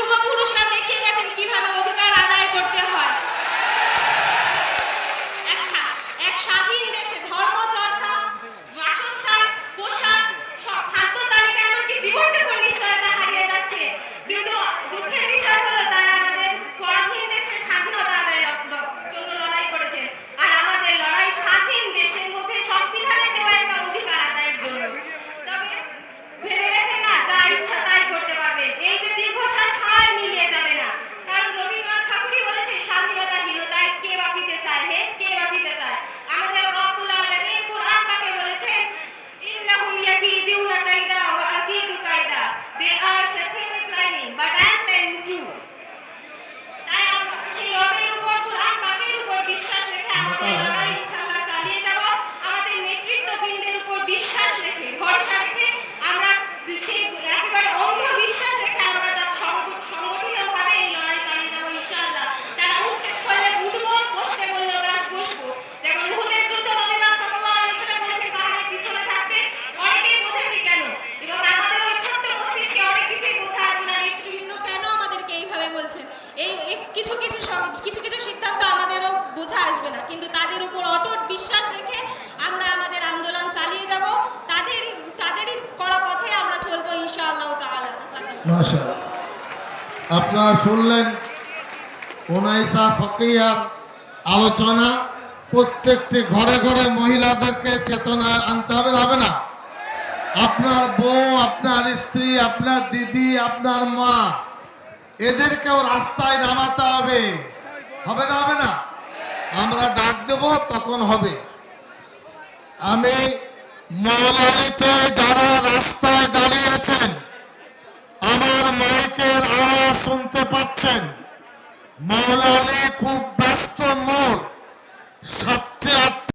curva. এই কিছু কিছু কিছু কিছু সিদ্ধান্ত আমাদেরও বোঝা আসবে না। কিন্তু তাদের উপর অটুট বিশ্বাস রেখে আমরা আমাদের আন্দোলন চালিয়ে যাব। তাদের, তাদেরই করা পথে আমরা চলবো ইনশাআল্লাহ তাআলা। আপনারা শুনলেন ওনাইসা ফকিয়ার আলোচনা। প্রত্যেকটি ঘরে ঘরে মহিলাদেরকে চেতনা আনতে হবে হবে না? আপনার বউ, আপনার স্ত্রী, আপনার দিদি, আপনার মা এদেরকেও রাস্তায় নামাতে হবে। হবে না হবে না? আমরা ডাক দেব, তখন হবে। আমি মৌলালিতে যারা রাস্তায় দাঁড়িয়েছেন, আমার মাইকের আওয়াজ শুনতে পাচ্ছেন। মৌলালি খুব